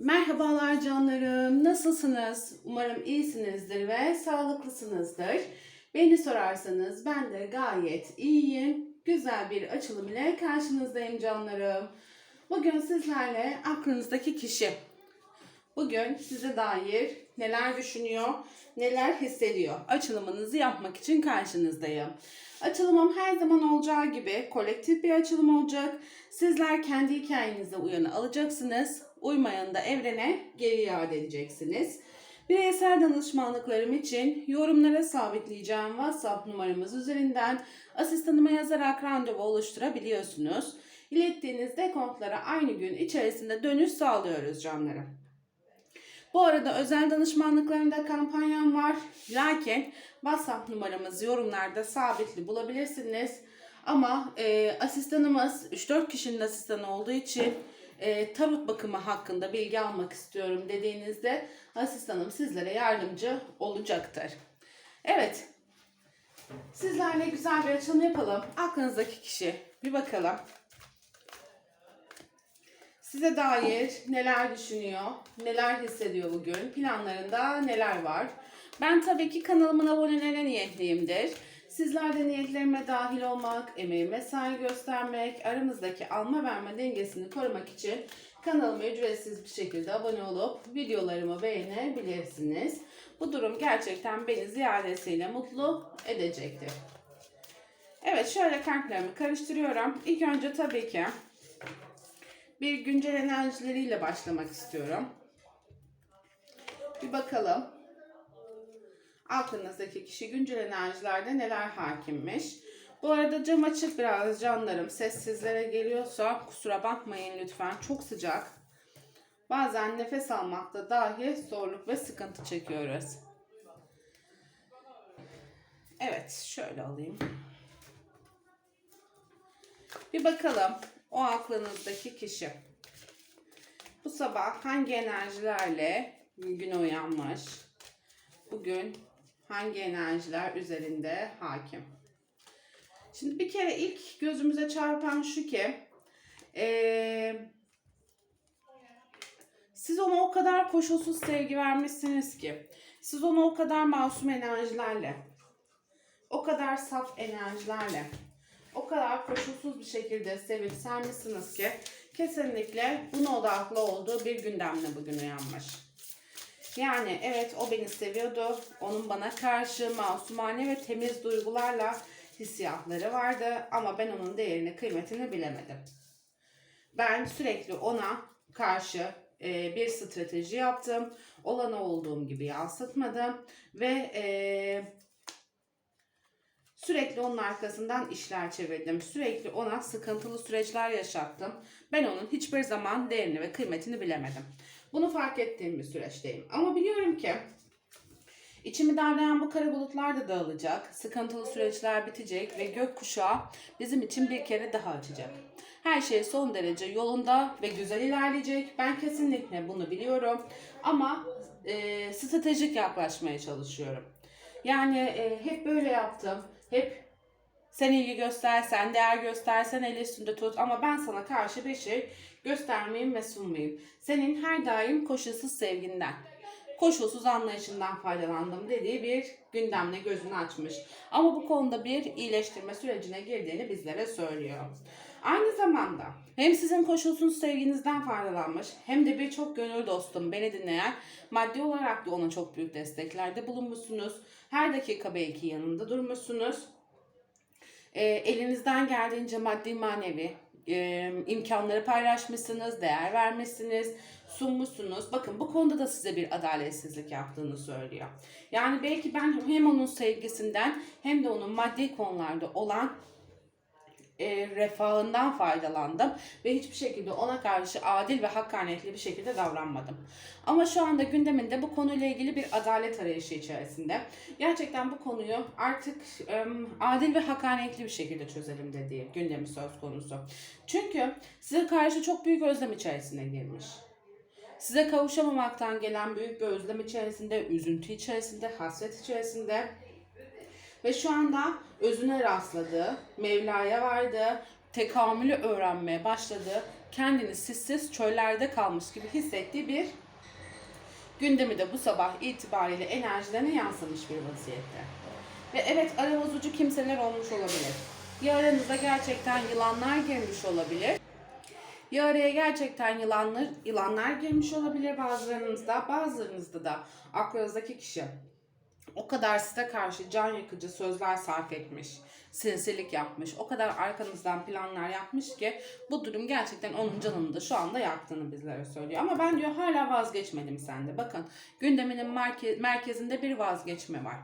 Merhabalar canlarım. Nasılsınız? Umarım iyisinizdir ve sağlıklısınızdır. Beni sorarsanız ben de gayet iyiyim. Güzel bir açılım ile karşınızdayım canlarım. Bugün sizlerle aklınızdaki kişi. Bugün size dair neler düşünüyor, neler hissediyor açılımınızı yapmak için karşınızdayım. Açılımım her zaman olacağı gibi kolektif bir açılım olacak. Sizler kendi hikayenize uyanı alacaksınız. Uymayanı da evrene geri iade edeceksiniz. Bireysel danışmanlıklarım için yorumlara sabitleyeceğim WhatsApp numaramız üzerinden asistanıma yazarak randevu oluşturabiliyorsunuz. İlettiğiniz dekontlara aynı gün içerisinde dönüş sağlıyoruz canlarım. Bu arada özel danışmanlıklarında kampanyam var. Lakin WhatsApp numaramız yorumlarda sabitli bulabilirsiniz. Ama e, asistanımız 3-4 kişinin asistanı olduğu için e, tarot bakımı hakkında bilgi almak istiyorum dediğinizde asistanım sizlere yardımcı olacaktır. Evet. Sizlerle güzel bir açılım yapalım. Aklınızdaki kişi bir bakalım. Size dair neler düşünüyor, neler hissediyor bugün, planlarında neler var? Ben tabii ki kanalımın abonelerine niyetliyimdir. Sizler de niyetlerime dahil olmak, emeğime saygı göstermek, aramızdaki alma verme dengesini korumak için kanalıma ücretsiz bir şekilde abone olup videolarımı beğenebilirsiniz. Bu durum gerçekten beni ziyadesiyle mutlu edecektir. Evet şöyle kartlarımı karıştırıyorum. İlk önce tabii ki bir güncel enerjileriyle başlamak istiyorum. Bir bakalım. Aklınızdaki kişi güncel enerjilerde neler hakimmiş. Bu arada cam açık biraz canlarım. Ses sizlere geliyorsa kusura bakmayın lütfen. Çok sıcak. Bazen nefes almakta dahi zorluk ve sıkıntı çekiyoruz. Evet, şöyle alayım. Bir bakalım o aklınızdaki kişi. Bu sabah hangi enerjilerle güne uyanmış? Bugün hangi enerjiler üzerinde hakim? Şimdi bir kere ilk gözümüze çarpan şu ki eee, siz ona o kadar koşulsuz sevgi vermişsiniz ki siz onu o kadar masum enerjilerle o kadar saf enerjilerle o kadar koşulsuz bir şekilde sevip sevmişsiniz ki kesinlikle buna odaklı olduğu bir gündemle bugün uyanmış. Yani evet o beni seviyordu. Onun bana karşı masumane ve temiz duygularla hissiyatları vardı ama ben onun değerini, kıymetini bilemedim. Ben sürekli ona karşı e, bir strateji yaptım. Olana olduğum gibi yansıtmadım ve e, Sürekli onun arkasından işler çevirdim. Sürekli ona sıkıntılı süreçler yaşattım. Ben onun hiçbir zaman değerini ve kıymetini bilemedim. Bunu fark ettiğim bir süreçteyim. Ama biliyorum ki içimi darlayan bu kara bulutlar da dağılacak. Sıkıntılı süreçler bitecek ve gökkuşağı bizim için bir kere daha açacak. Her şey son derece yolunda ve güzel ilerleyecek. Ben kesinlikle bunu biliyorum. Ama e, stratejik yaklaşmaya çalışıyorum. Yani e, hep böyle yaptım. Hep sen ilgi göstersen, değer göstersen el üstünde tut ama ben sana karşı bir şey göstermeyeyim ve sunmayayım. Senin her daim koşulsuz sevginden, koşulsuz anlayışından faydalandım dediği bir gündemle gözünü açmış. Ama bu konuda bir iyileştirme sürecine girdiğini bizlere söylüyor. Aynı zamanda hem sizin koşulsuz sevginizden faydalanmış hem de birçok gönül dostum beni dinleyen maddi olarak da ona çok büyük desteklerde bulunmuşsunuz. Her dakika belki yanında durmuşsunuz. E, elinizden geldiğince maddi manevi e, imkanları paylaşmışsınız, değer vermişsiniz, sunmuşsunuz. Bakın bu konuda da size bir adaletsizlik yaptığını söylüyor. Yani belki ben hem onun sevgisinden hem de onun maddi konularda olan e, refahından faydalandım ve hiçbir şekilde ona karşı adil ve hakkaniyetli bir şekilde davranmadım. Ama şu anda gündeminde bu konuyla ilgili bir adalet arayışı içerisinde. Gerçekten bu konuyu artık e, adil ve hakkaniyetli bir şekilde çözelim dediği gündemi söz konusu. Çünkü size karşı çok büyük özlem içerisine girmiş. Size kavuşamamaktan gelen büyük bir özlem içerisinde, üzüntü içerisinde, hasret içerisinde ve şu anda özüne rastladı, Mevla'ya vardı, tekamülü öğrenmeye başladı kendini sessiz çöllerde kalmış gibi hissettiği bir gündemi de bu sabah itibariyle enerjilerine yansımış bir vaziyette. Ve evet ara bozucu kimseler olmuş olabilir. Ya aranıza gerçekten yılanlar girmiş olabilir. Ya araya gerçekten yılanlar, yılanlar girmiş olabilir bazılarınızda, bazılarınızda da aklınızdaki kişi o kadar size karşı can yakıcı sözler sarf etmiş, sinsilik yapmış, o kadar arkanızdan planlar yapmış ki bu durum gerçekten onun canını da şu anda yaktığını bizlere söylüyor. Ama ben diyor hala vazgeçmedim sende. Bakın gündeminin merke- merkezinde bir vazgeçme var.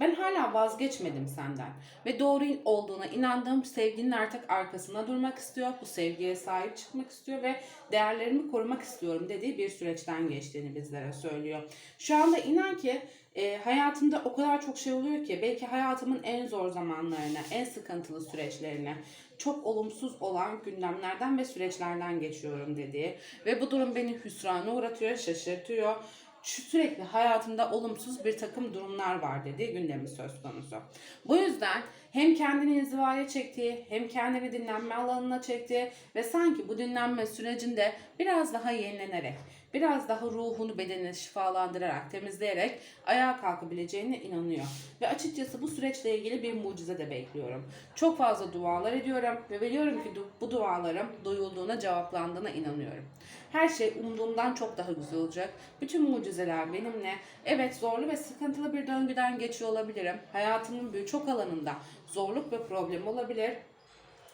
Ben hala vazgeçmedim senden ve doğru olduğuna inandığım sevginin artık arkasına durmak istiyor. Bu sevgiye sahip çıkmak istiyor ve değerlerimi korumak istiyorum dediği bir süreçten geçtiğini bizlere söylüyor. Şu anda inan ki e, hayatımda o kadar çok şey oluyor ki belki hayatımın en zor zamanlarına, en sıkıntılı süreçlerine, çok olumsuz olan gündemlerden ve süreçlerden geçiyorum dediği ve bu durum beni hüsrana uğratıyor, şaşırtıyor. Sürekli hayatımda olumsuz bir takım durumlar var dediği gündemi söz konusu. Bu yüzden hem kendini inzivaya çektiği hem kendini dinlenme alanına çektiği ve sanki bu dinlenme sürecinde biraz daha yenilenerek, biraz daha ruhunu bedenini şifalandırarak, temizleyerek ayağa kalkabileceğine inanıyor. Ve açıkçası bu süreçle ilgili bir mucize de bekliyorum. Çok fazla dualar ediyorum ve biliyorum ki bu dualarım duyulduğuna, cevaplandığına inanıyorum. Her şey umduğumdan çok daha güzel olacak. Bütün mucizeler benimle. Evet zorlu ve sıkıntılı bir döngüden geçiyor olabilirim. Hayatımın birçok alanında zorluk ve problem olabilir.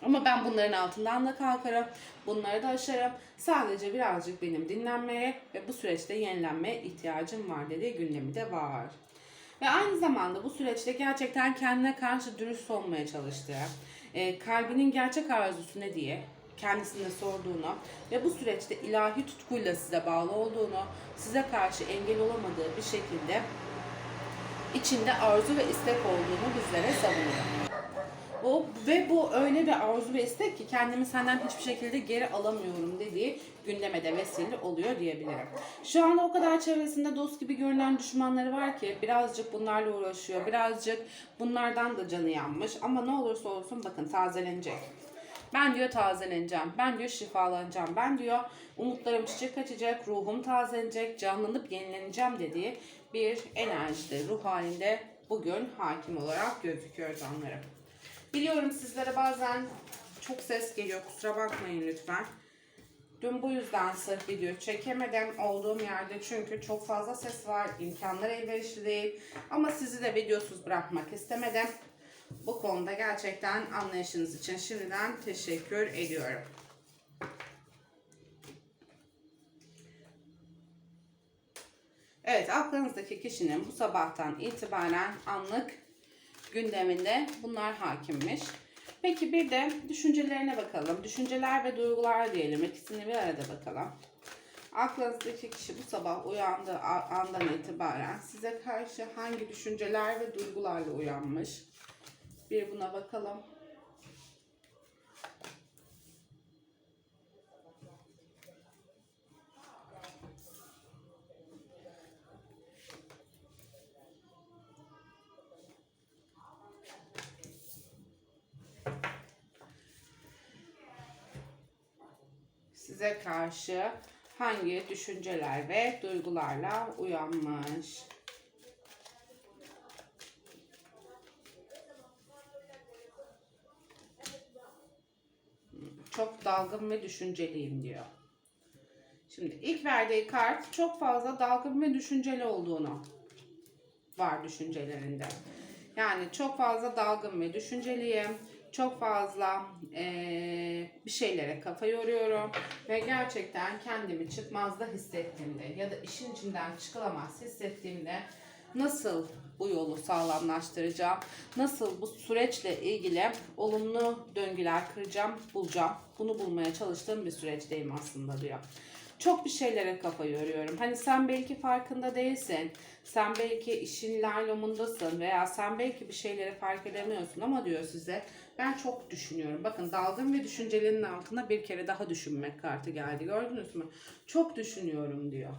Ama ben bunların altından da kalkarım. Bunları da aşarım. Sadece birazcık benim dinlenmeye ve bu süreçte yenilenmeye ihtiyacım var dediği gündemi de var. Ve aynı zamanda bu süreçte gerçekten kendine karşı dürüst olmaya çalıştığı, e, kalbinin gerçek arzusu ne diye kendisine sorduğunu ve bu süreçte ilahi tutkuyla size bağlı olduğunu, size karşı engel olamadığı bir şekilde içinde arzu ve istek olduğunu bizlere savunuyor. O ve bu öyle bir arzu ve istek ki kendimi senden hiçbir şekilde geri alamıyorum dediği gündeme de vesile oluyor diyebilirim. Şu anda o kadar çevresinde dost gibi görünen düşmanları var ki birazcık bunlarla uğraşıyor. Birazcık bunlardan da canı yanmış ama ne olursa olsun bakın tazelenecek. Ben diyor tazeleneceğim. Ben diyor şifalanacağım. Ben diyor umutlarım çiçek açacak, ruhum tazelenecek, canlanıp yenileneceğim dediği bir enerjide, ruh halinde bugün hakim olarak gözüküyor canlarım. Biliyorum sizlere bazen çok ses geliyor. Kusura bakmayın lütfen. Dün bu yüzden sırf video çekemedim olduğum yerde çünkü çok fazla ses var. imkanlar elverişli değil. Ama sizi de videosuz bırakmak istemedim. Bu konuda gerçekten anlayışınız için şimdiden teşekkür ediyorum. Evet aklınızdaki kişinin bu sabahtan itibaren anlık gündeminde bunlar hakimmiş. Peki bir de düşüncelerine bakalım. Düşünceler ve duygular diyelim. İkisini bir arada bakalım. Aklınızdaki kişi bu sabah uyandığı andan itibaren size karşı hangi düşünceler ve duygularla uyanmış? Bir buna bakalım. Size karşı hangi düşünceler ve duygularla uyanmış? Çok dalgın ve düşünceliyim diyor. Şimdi ilk verdiği kart çok fazla dalgın ve düşünceli olduğunu var düşüncelerinde. Yani çok fazla dalgın ve düşünceliyim. Çok fazla eee, bir şeylere kafa yoruyorum. Ve gerçekten kendimi çıkmazda hissettiğimde ya da işin içinden çıkılamaz hissettiğimde nasıl bu yolu sağlamlaştıracağım, nasıl bu süreçle ilgili olumlu döngüler kıracağım, bulacağım. Bunu bulmaya çalıştığım bir süreçteyim aslında diyor çok bir şeylere kafa yoruyorum. Hani sen belki farkında değilsin. Sen belki işin laylomundasın veya sen belki bir şeyleri fark edemiyorsun ama diyor size ben çok düşünüyorum. Bakın dalgın ve düşüncelerinin altına bir kere daha düşünmek kartı geldi. Gördünüz mü? Çok düşünüyorum diyor.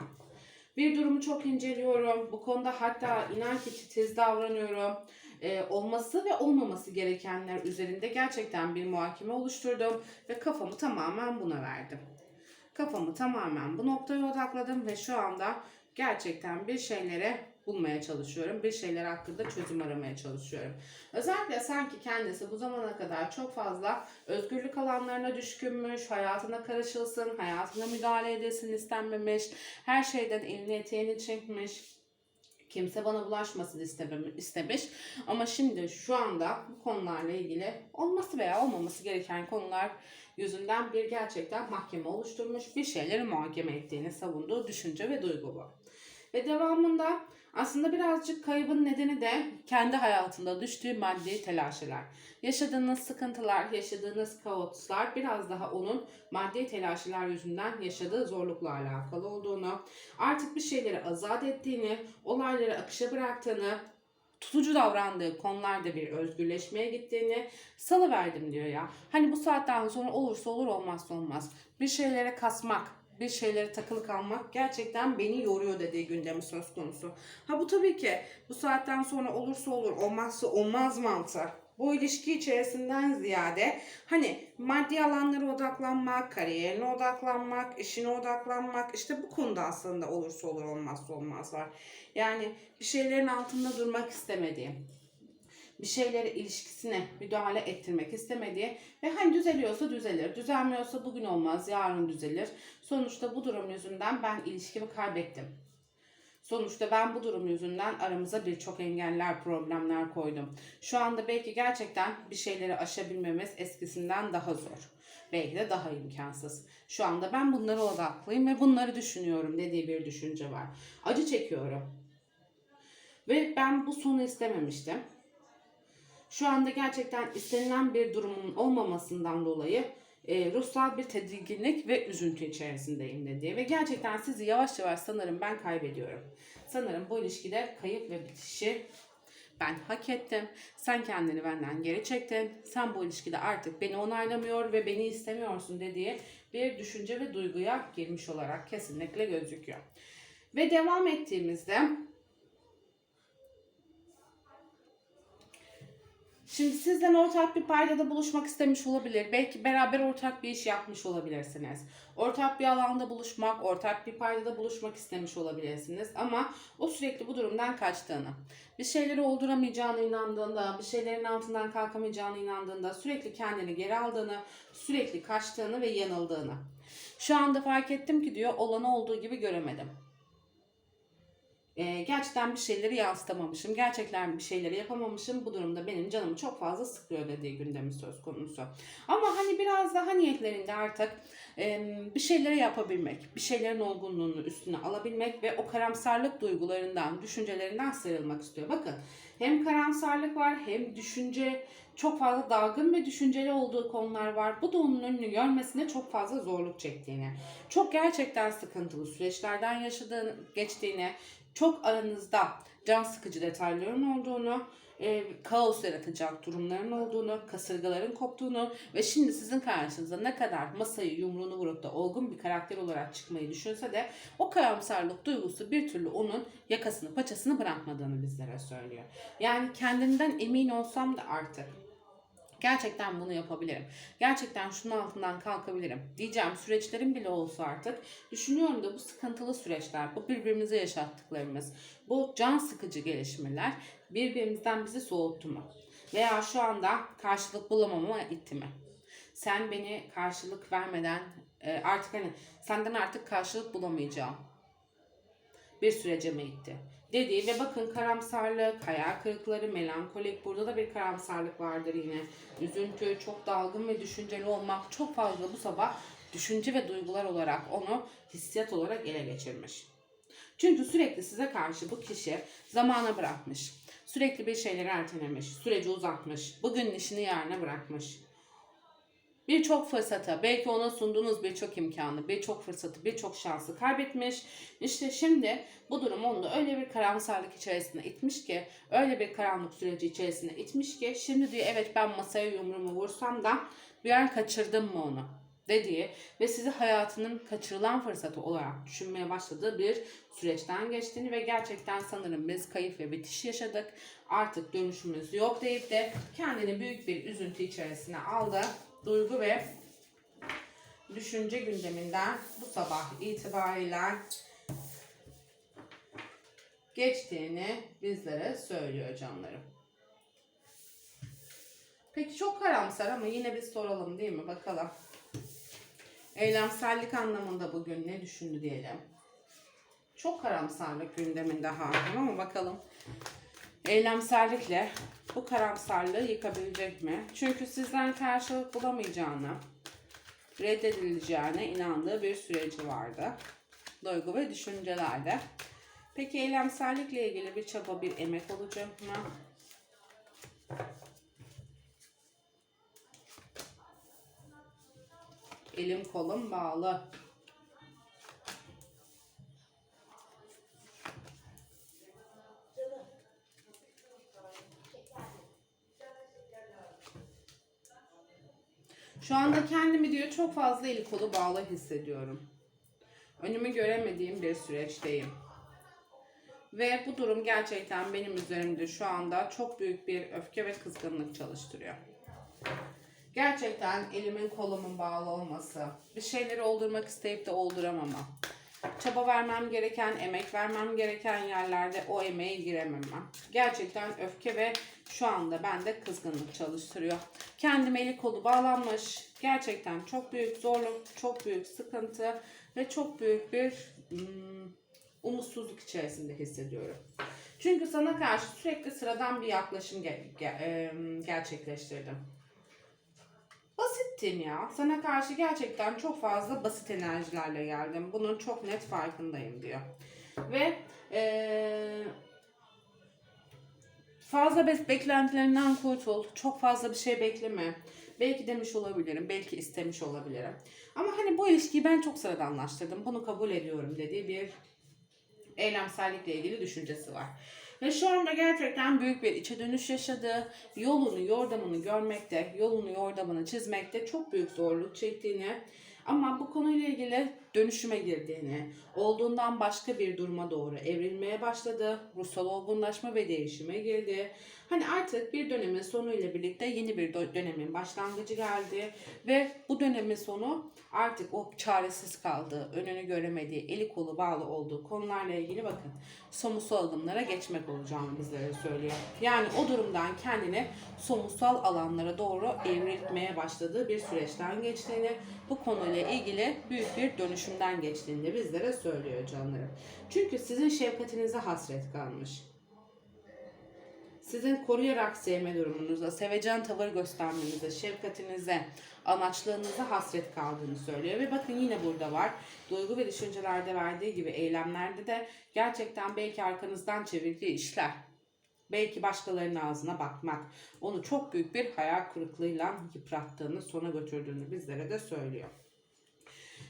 Bir durumu çok inceliyorum. Bu konuda hatta inan ki titiz davranıyorum. Ee, olması ve olmaması gerekenler üzerinde gerçekten bir muhakeme oluşturdum ve kafamı tamamen buna verdim. Kafamı tamamen bu noktaya odakladım ve şu anda gerçekten bir şeylere bulmaya çalışıyorum. Bir şeyler hakkında çözüm aramaya çalışıyorum. Özellikle sanki kendisi bu zamana kadar çok fazla özgürlük alanlarına düşkünmüş, hayatına karışılsın, hayatına müdahale edilsin istenmemiş, her şeyden elini eteğini çekmiş, kimse bana bulaşmasın istemem- istemiş. Ama şimdi şu anda bu konularla ilgili olması veya olmaması gereken konular yüzünden bir gerçekten mahkeme oluşturmuş, bir şeyleri muhakeme ettiğini savunduğu düşünce ve duygu bu. Ve devamında aslında birazcık kaybın nedeni de kendi hayatında düştüğü maddi telaşeler. Yaşadığınız sıkıntılar, yaşadığınız kaoslar biraz daha onun maddi telaşeler yüzünden yaşadığı zorlukla alakalı olduğunu, artık bir şeyleri azat ettiğini, olayları akışa bıraktığını, tutucu davrandığı konularda bir özgürleşmeye gittiğini salıverdim diyor ya. Hani bu saatten sonra olursa olur olmazsa olmaz. Bir şeylere kasmak, bir şeylere takılı kalmak gerçekten beni yoruyor dediği gündemi söz konusu. Ha bu tabii ki bu saatten sonra olursa olur olmazsa olmaz mantığı. Bu ilişki içerisinden ziyade hani maddi alanlara odaklanmak, kariyerine odaklanmak, işine odaklanmak işte bu konuda aslında olursa olur olmazsa olmaz var. Yani bir şeylerin altında durmak istemediği, bir şeylere ilişkisine müdahale ettirmek istemediği ve hani düzeliyorsa düzelir, düzelmiyorsa bugün olmaz, yarın düzelir. Sonuçta bu durum yüzünden ben ilişkimi kaybettim. Sonuçta ben bu durum yüzünden aramıza birçok engeller, problemler koydum. Şu anda belki gerçekten bir şeyleri aşabilmemiz eskisinden daha zor. Belki de daha imkansız. Şu anda ben bunlara odaklıyım ve bunları düşünüyorum dediği bir düşünce var. Acı çekiyorum. Ve ben bu sonu istememiştim. Şu anda gerçekten istenilen bir durumun olmamasından dolayı e, ruhsal bir tedirginlik ve üzüntü içerisindeyim dedi. Ve gerçekten sizi yavaş yavaş sanırım ben kaybediyorum. Sanırım bu ilişkide kayıp ve bitişi ben hak ettim. Sen kendini benden geri çektin. Sen bu ilişkide artık beni onaylamıyor ve beni istemiyorsun dediği bir düşünce ve duyguya girmiş olarak kesinlikle gözüküyor. Ve devam ettiğimizde Şimdi sizden ortak bir paydada buluşmak istemiş olabilir. Belki beraber ortak bir iş yapmış olabilirsiniz. Ortak bir alanda buluşmak, ortak bir paydada buluşmak istemiş olabilirsiniz. Ama o sürekli bu durumdan kaçtığını, bir şeyleri olduramayacağına inandığında, bir şeylerin altından kalkamayacağına inandığında, sürekli kendini geri aldığını, sürekli kaçtığını ve yanıldığını. Şu anda fark ettim ki diyor olanı olduğu gibi göremedim. Ee, gerçekten bir şeyleri yansıtamamışım. Gerçekten bir şeyleri yapamamışım. Bu durumda benim canımı çok fazla sıkıyor dediği gündemi söz konusu. Ama hani biraz daha niyetlerinde artık e, bir şeyleri yapabilmek, bir şeylerin olgunluğunu üstüne alabilmek ve o karamsarlık duygularından, düşüncelerinden sıyrılmak istiyor. Bakın hem karamsarlık var hem düşünce çok fazla dalgın ve düşünceli olduğu konular var. Bu da onun önünü görmesine çok fazla zorluk çektiğini, çok gerçekten sıkıntılı süreçlerden yaşadığını, geçtiğini, çok aranızda can sıkıcı detayların olduğunu, e, kaos yaratacak durumların olduğunu, kasırgaların koptuğunu ve şimdi sizin karşınıza ne kadar masayı yumruğunu vurup da olgun bir karakter olarak çıkmayı düşünse de o karamsarlık duygusu bir türlü onun yakasını paçasını bırakmadığını bizlere söylüyor. Yani kendimden emin olsam da artık Gerçekten bunu yapabilirim. Gerçekten şunun altından kalkabilirim. Diyeceğim süreçlerim bile olsa artık düşünüyorum da bu sıkıntılı süreçler, bu birbirimize yaşattıklarımız, bu can sıkıcı gelişmeler birbirimizden bizi soğuttu mu? Veya şu anda karşılık bulamama itti mi? Sen beni karşılık vermeden e, artık hani senden artık karşılık bulamayacağım bir sürece mi itti? Dediği ve bakın karamsarlık, hayal kırıkları, melankolik burada da bir karamsarlık vardır yine. Üzüntü, çok dalgın ve düşünceli olmak çok fazla bu sabah düşünce ve duygular olarak onu hissiyat olarak ele geçirmiş. Çünkü sürekli size karşı bu kişi zamana bırakmış. Sürekli bir şeyleri ertelemiş, süreci uzatmış, bugün işini yarına bırakmış. Birçok fırsatı, belki ona sunduğunuz birçok imkanı, birçok fırsatı, birçok şansı kaybetmiş. İşte şimdi bu durum onu da öyle bir karamsarlık içerisine itmiş ki, öyle bir karanlık süreci içerisine itmiş ki, şimdi diyor evet ben masaya yumruğumu vursam da bir an kaçırdım mı onu dediği ve sizi hayatının kaçırılan fırsatı olarak düşünmeye başladığı bir süreçten geçtiğini ve gerçekten sanırım biz kayıp ve bitiş yaşadık. Artık dönüşümüz yok deyip de kendini büyük bir üzüntü içerisine aldı duygu ve düşünce gündeminden bu sabah itibariyle geçtiğini bizlere söylüyor canlarım. Peki çok karamsar ama yine bir soralım değil mi? Bakalım. Eylemsellik anlamında bugün ne düşündü diyelim. Çok karamsarlık gündeminde hakim ama bakalım. Eylemsellikle bu karamsarlığı yıkabilecek mi? Çünkü sizden karşılık bulamayacağını, reddedileceğine inandığı bir süreci vardı. Duygu ve düşüncelerde. Peki eylemsellikle ilgili bir çaba, bir emek olacak mı? Elim kolum bağlı. Kendimi diyor çok fazla eli kolu bağlı hissediyorum. Önümü göremediğim bir süreçteyim. Ve bu durum gerçekten benim üzerimde şu anda çok büyük bir öfke ve kızgınlık çalıştırıyor. Gerçekten elimin kolumun bağlı olması, bir şeyleri oldurmak isteyip de olduramamam. Çaba vermem gereken, emek vermem gereken yerlerde o emeğe girememem. Gerçekten öfke ve şu anda bende kızgınlık çalıştırıyor. Kendim eli kolu bağlanmış. Gerçekten çok büyük zorluk, çok büyük sıkıntı ve çok büyük bir hmm, umutsuzluk içerisinde hissediyorum. Çünkü sana karşı sürekli sıradan bir yaklaşım gerçekleştirdim. Basittim ya. Sana karşı gerçekten çok fazla basit enerjilerle geldim. Bunun çok net farkındayım diyor. Ve eee, fazla be- beklentilerinden kurtul. Çok fazla bir şey bekleme. Belki demiş olabilirim. Belki istemiş olabilirim. Ama hani bu ilişkiyi ben çok sıradanlaştırdım. Bunu kabul ediyorum dediği bir eylemsellikle ilgili düşüncesi var. Ve şu anda gerçekten büyük bir içe dönüş yaşadı. Yolunu, yordamını görmekte, yolunu, yordamını çizmekte çok büyük zorluk çektiğini ama bu konuyla ilgili dönüşüme girdiğini, olduğundan başka bir duruma doğru evrilmeye başladı. Ruhsal olgunlaşma ve değişime girdi. Hani artık bir dönemin sonuyla birlikte yeni bir dö- dönemin başlangıcı geldi ve bu dönemin sonu artık o çaresiz kaldığı, önünü göremediği, eli kolu bağlı olduğu konularla ilgili bakın somutsal adımlara geçmek olacağını bizlere söylüyor. Yani o durumdan kendini somutsal alanlara doğru evrilmeye başladığı bir süreçten geçtiğini, bu konuyla ilgili büyük bir dönüşümden geçtiğini bizlere söylüyor canlarım. Çünkü sizin şefkatinize hasret kalmış sizin koruyarak sevme durumunuza, sevecen tavır göstermenize, şefkatinize, anaçlığınıza hasret kaldığını söylüyor. Ve bakın yine burada var. Duygu ve düşüncelerde verdiği gibi eylemlerde de gerçekten belki arkanızdan çevirdiği işler. Belki başkalarının ağzına bakmak. Onu çok büyük bir hayal kırıklığıyla yıprattığını, sona götürdüğünü bizlere de söylüyor.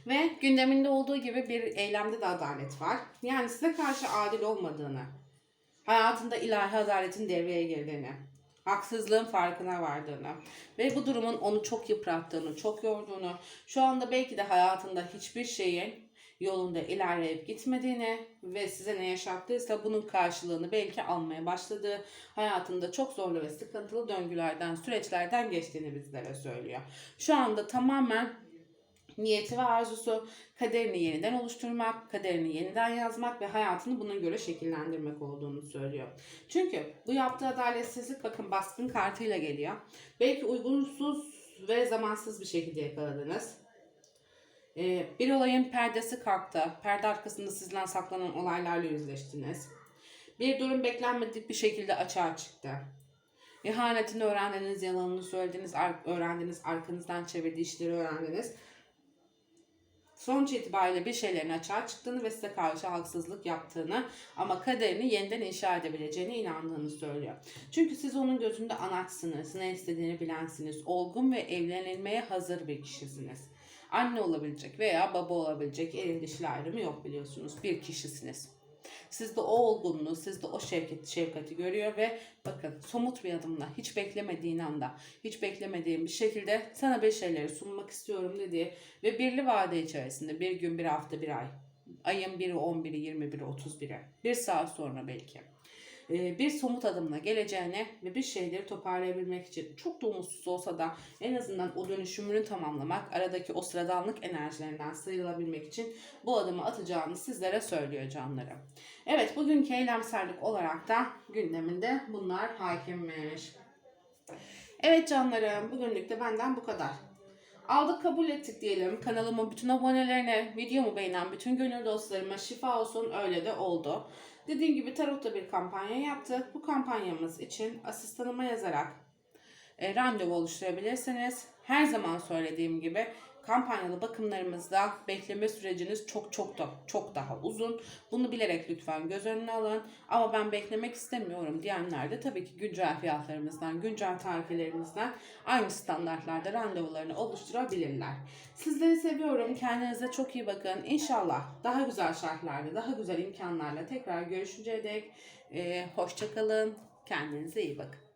Ve gündeminde olduğu gibi bir eylemde de adalet var. Yani size karşı adil olmadığını, hayatında ilahi adaletin devreye girdiğini, haksızlığın farkına vardığını ve bu durumun onu çok yıprattığını, çok yorduğunu, şu anda belki de hayatında hiçbir şeyin yolunda ilerleyip gitmediğini ve size ne yaşattıysa bunun karşılığını belki almaya başladığı, hayatında çok zorlu ve sıkıntılı döngülerden, süreçlerden geçtiğini bizlere söylüyor. Şu anda tamamen niyeti ve arzusu kaderini yeniden oluşturmak, kaderini yeniden yazmak ve hayatını buna göre şekillendirmek olduğunu söylüyor. Çünkü bu yaptığı adaletsizlik bakın baskın kartıyla geliyor. Belki uygunsuz ve zamansız bir şekilde yakaladınız. Ee, bir olayın perdesi kalktı. Perde arkasında sizden saklanan olaylarla yüzleştiniz. Bir durum beklenmedik bir şekilde açığa çıktı. İhanetini öğrendiniz, yalanını söylediniz, öğrendiniz, arkanızdan çevirdiği işleri öğrendiniz. Sonuç itibariyle bir şeylerin açığa çıktığını ve size karşı haksızlık yaptığını ama kaderini yeniden inşa edebileceğine inandığını söylüyor. Çünkü siz onun gözünde anaçsınız, ne istediğini bilensiniz, olgun ve evlenilmeye hazır bir kişisiniz. Anne olabilecek veya baba olabilecek eril dişli ayrımı yok biliyorsunuz. Bir kişisiniz. Sizde o olgunluğu, sizde o şefkati, şefkati görüyor ve bakın somut bir adımla hiç beklemediğin anda, hiç beklemediğin bir şekilde sana bir şeyleri sunmak istiyorum dediği ve birli vade içerisinde bir gün, bir hafta, bir ay, ayın biri, 11'i, 21'i, 31'i, bir saat sonra belki. E, bir somut adımla geleceğine ve bir şeyleri toparlayabilmek için çok da umutsuz olsa da en azından o dönüşümünü tamamlamak, aradaki o sıradanlık enerjilerinden sıyrılabilmek için bu adımı atacağını sizlere söylüyor canlarım. Evet bugünkü eylemsellik olarak da gündeminde bunlar hakimmiş. Evet canlarım bugünlük de benden bu kadar. Aldık kabul ettik diyelim. Kanalımın bütün abonelerine, videomu beğenen bütün gönül dostlarıma şifa olsun öyle de oldu. Dediğim gibi Tarot'ta bir kampanya yaptık. Bu kampanyamız için asistanıma yazarak e, randevu oluşturabilirsiniz. Her zaman söylediğim gibi kampanyalı bakımlarımızda bekleme süreciniz çok çok da çok daha uzun. Bunu bilerek lütfen göz önüne alın. Ama ben beklemek istemiyorum diyenler de tabii ki güncel fiyatlarımızdan, güncel tarifelerimizden aynı standartlarda randevularını oluşturabilirler. Sizleri seviyorum. Kendinize çok iyi bakın. İnşallah daha güzel şartlarda, daha güzel imkanlarla tekrar görüşünceye dek e, hoşça kalın. Kendinize iyi bakın.